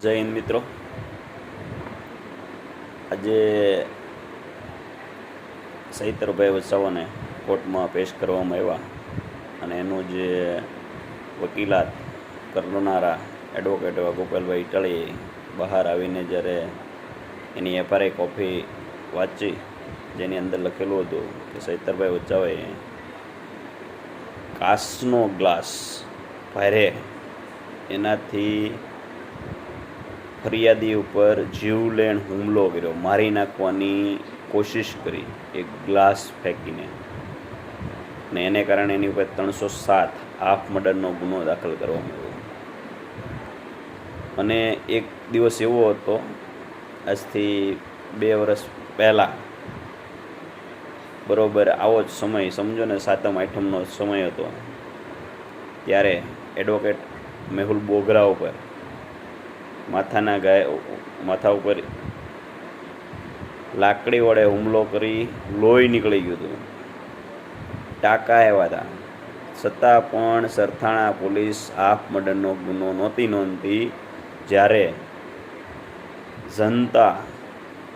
જય હિન્દ મિત્રો. આજે સહિતરભાઈ વસાવાને કોર્ટમાં પેશ કરવામાં આવ્યા અને એનું જે વકીલાત કરનારા એડવોકેટ એવા ગોપાલભાઈ ઇટાળી બહાર આવીને જ્યારે એની એફઆરઆઈ કોપી વાંચી, જેની અંદર લખેલું હતું કે સહિતરભાઈ વચ્ચાવાએ કાસનો ગ્લાસ ભારે એનાથી ફરિયાદી ઉપર જીવલેણ હુમલો કર્યો. મારી નાખવાની કોશિશ કરી. એક ગ્લાસ ફેંકીને. ને એને કારણે એની ઉપર ત્રણસો સાત હાફ મર્ડરનો ગુનો દાખલ કરવામાં આવ્યો. અને એક દિવસ એવો હતો, આજથી બે વર્ષ પહેલાં. બરોબર આવો જ સમય, સમજો ને, સાતમ, આઠમનો સમય હતો. ત્યારે એડવોકેટ મેહુલ બોગરા ઉપર માથાના ગાય, માથા ઉપર લાકડી વડે હુમલો કરી લોહી નીકળી ગયું હતું. ટાંકા એવા હતા. છતાં પણ સરથાણા પોલીસ હાફ મર્ડરનો ગુનો નહોતી નોંધતી. જ્યારે જનતા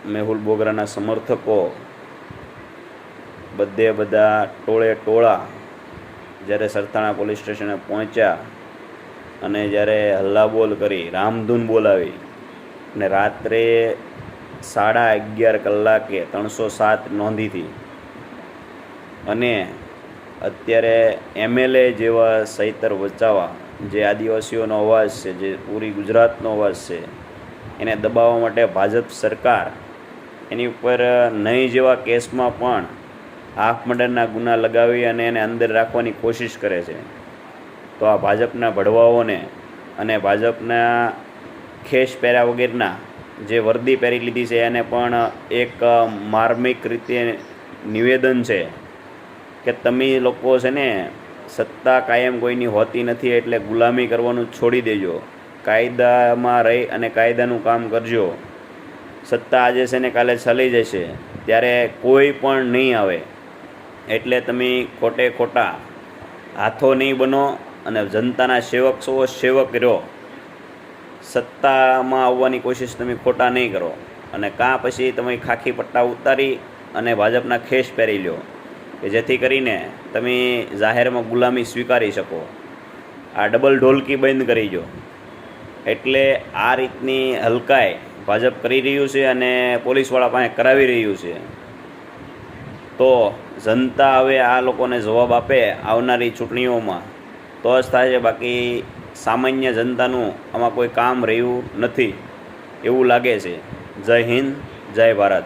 મેહુલ બોગરાના સમર્થકો બધે બધા ટોળે ટોળા જ્યારે સરથાણા પોલીસ સ્ટેશને પહોંચ્યા અને જ્યારે હલ્લા બોલ કરી, રામધૂન બોલાવી અને રાત્રે સાડા અગિયાર કલાકે ત્રણસો સાત નોંધીથી અને અત્યારે એમએલએ જેવા સૈતર વચાવા, જે આદિવાસીઓનો અવાજ છે, જે પૂરી ગુજરાતનો અવાજ છે, એને દબાવવા માટે ભાજપ સરકાર એની ઉપર નહીં જેવા કેસમાં પણ હાફ મર્ડરના ગુના લગાવી અને એને અંદર રાખવાની કોશિશ કરે છે. તો આ ભાજપના ભડવાઓને અને ભાજપના ખેસ પહેર્યા વગેરેના જે વર્દી પહેરી લીધી છે, એને પણ એક માર્મિક રીતે નિવેદન છે કે તમે લોકો છે ને સત્તા કાયમ કોઈની હોતી નથી એટલે ગુલામી કરવાનું છોડી દેજો. કાયદામાં રહી અને કાયદાનું કામ કરજો. સત્તા આજે છે ને કાલે ચાલી જશે, ત્યારે કોઈ પણ નહીં આવે. એટલે તમે ખોટે ખોટા હાથો નહીં બનો અને જનતાના સેવક છો સેવક રહ્યો. સત્તામાં આવવાની કોશિશ તમે ખોટા નહીં કરો. અને કાં પછી તમે ખાખી પટ્ટા ઉતારી અને ભાજપના ખેસ પહેરી લ્યો, કે જેથી કરીને તમે જાહેરમાં ગુલામી સ્વીકારી શકો. આ ડબલ ઢોલકી બંધ કરી જો એટલે આ રીતની હલકાઈ ભાજપ કરી રહ્યું છે અને પોલીસવાળા પાસે કરાવી રહ્યું છે. તો જનતા હવે આ લોકોને જવાબ આપે આવનારી ચૂંટણીઓમાં. તો જ થાય છે બાકી સામાન્ય જનતાનું આમાં કોઈ કામ રહ્યું નથી. એવું લાગે છે. જય હિન્દ, જય ભારત.